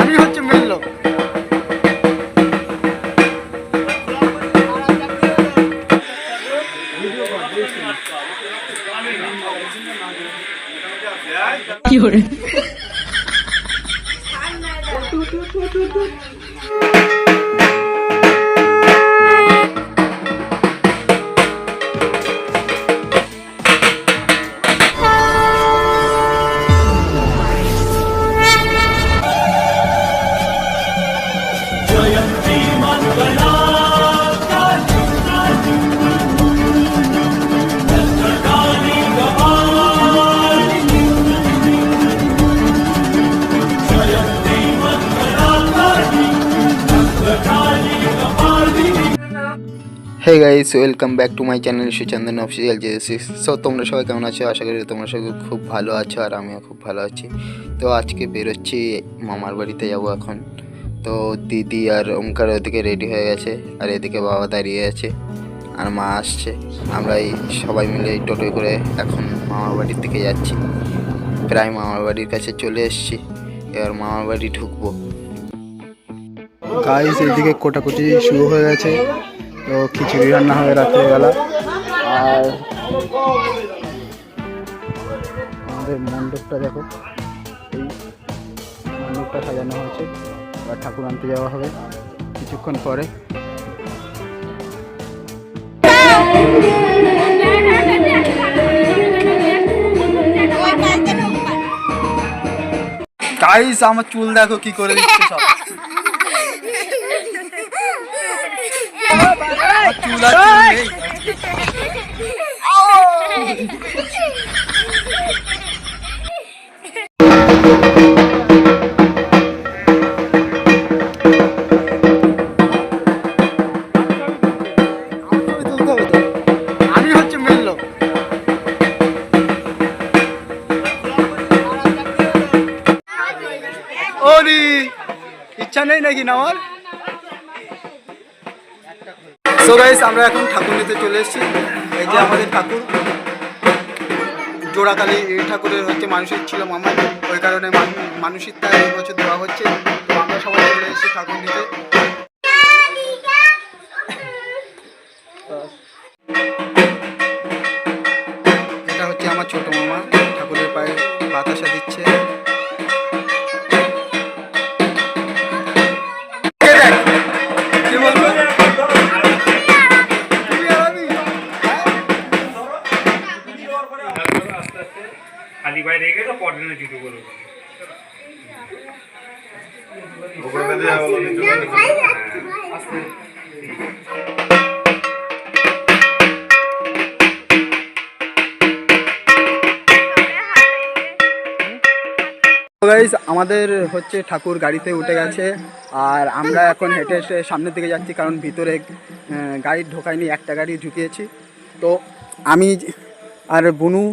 আমি হচ্ছে মেন লোক। Hey guys welcome back to my channel Suchandan official জেসিস so তোমরা সবাই কেমন আছো? আশা করি তোমরা সবাই খুব ভালো আছো আর আমিও খুব ভালো আছি। তো, আজকে বেরোচ্ছি, মামার বাড়িতে যাব এখন। তো, দিদি আর ওমকার ওদিকে রেডি হয়ে গেছে, আর এদিকে বাবা দাঁড়িয়ে আছে, আর মা আসছে। আমরা এই সবাই মিলে টোটোয় করে এখন মামার বাড়ির দিকে যাচ্ছি। প্রায় মামার বাড়ির কাছে চলে এসেছি, এবার মামার বাড়ি ঢুকবো। গাইস এইদিকে কোটাকুটি শুরু হয়ে গেছে। তো খিচুড়ি রান্না হবে রাত্রেবেলা আর আমাদের মণ্ডপটা দেখো, এই মণ্ডপটা সাজানো হয়েছে। এবার ঠাকুর আনতে যাওয়া হবে কিছুক্ষণ পরে। আমার চুল দেখো কি করে দিচ্ছে সব। চুল আর চুল নেই ইচ্ছা নেই নাকি নেওয়ার? সো গাইস আমরা এখন ঠাকুর নিতে চলে এসেছি। এই যে আমাদের ঠাকুর। জোড়াকালী ঠাকুরের হচ্ছে মানুষের ছিল মামা। ওই কারণে মানুষের তাই এই বছর দেওয়া হচ্ছে। তো আমরা সবাই চলে এসেছি ঠাকুর নিতে গাইস আমাদের হচ্ছে ঠাকুর গাড়িতে উঠে গেছে, আর আমরা এখন হেঁটে হেঁটে সামনের দিকে যাচ্ছি, কারণ ভিতরে গাড়ি ঢোকায়নি, একটা গাড়ি ঢুকিয়েছি। তো আমি আর বুনু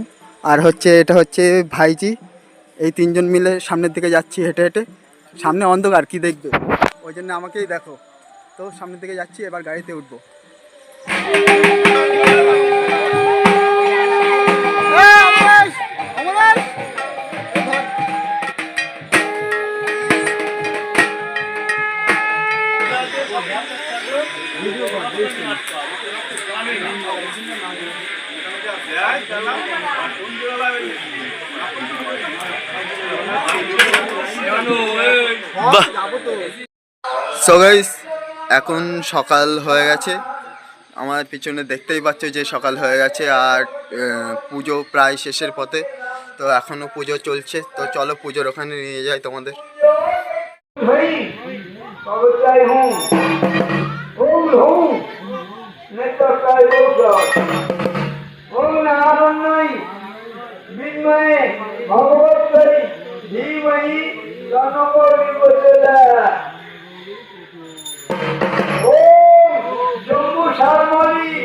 আর হচ্ছে, এটা হচ্ছে ভাইজি, এই তিনজন মিলে সামনের দিকে যাচ্ছি হেঁটে হেঁটে। সামনে অন্ধকার, কি দেখবে? ওই জন্য আমাকেই দেখো। তো সামনের দিকে যাচ্ছি, এবার গাড়িতে উঠবো। সো গাইস এখন সকাল হয়ে গেছে। আমার পিছনে দেখতেই পাচ্ছ যে সকাল হয়ে গেছে আর পুজো প্রায় শেষের পথে। তো এখনও পুজো চলছে। তো চলো পুজোর ওখানে নিয়ে যাই তোমাদের। নেতাকায় ঔষধ ওম নারণ্যই বিন্ময়ে ভগবত্তরি ধীমহি তনকর্মী বচেদা ওম জম্বু শর্মলি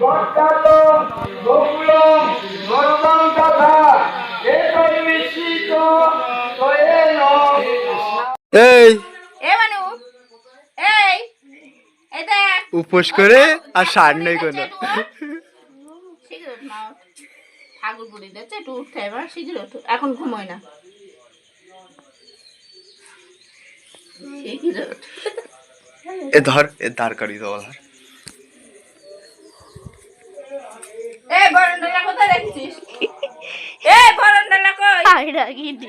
বট্টাতম বকুলম গরমম এই উপোস করে আর সার নেই কোনো। ঠাকুর পুরি দিচ্ছে একটু উঠতে এবার শীঘ্র ওঠো এখন ঘুমোয় না এ ধর এ দাঁড় কারি দেওয়া ধর। এ বরণডালা কোথায় রেখেছিস? এ বরণডালা কই? আই রাগিনি।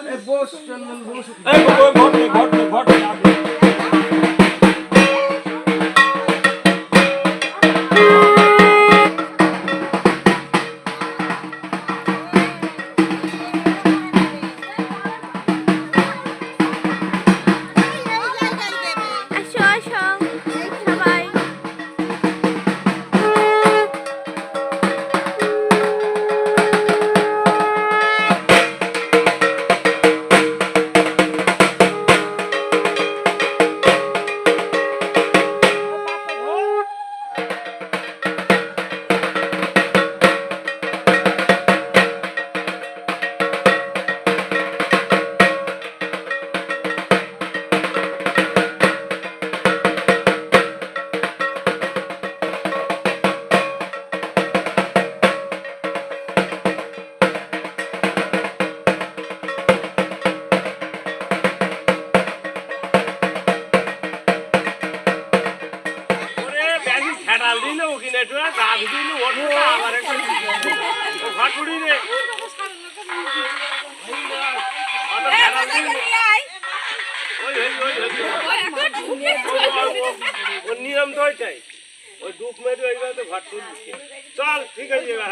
É. bolso, chama no ওর নিয়ম তো ওইটাই। ওই ডুব মেরে ওই তুলছে। চল ঠিক আছে এবার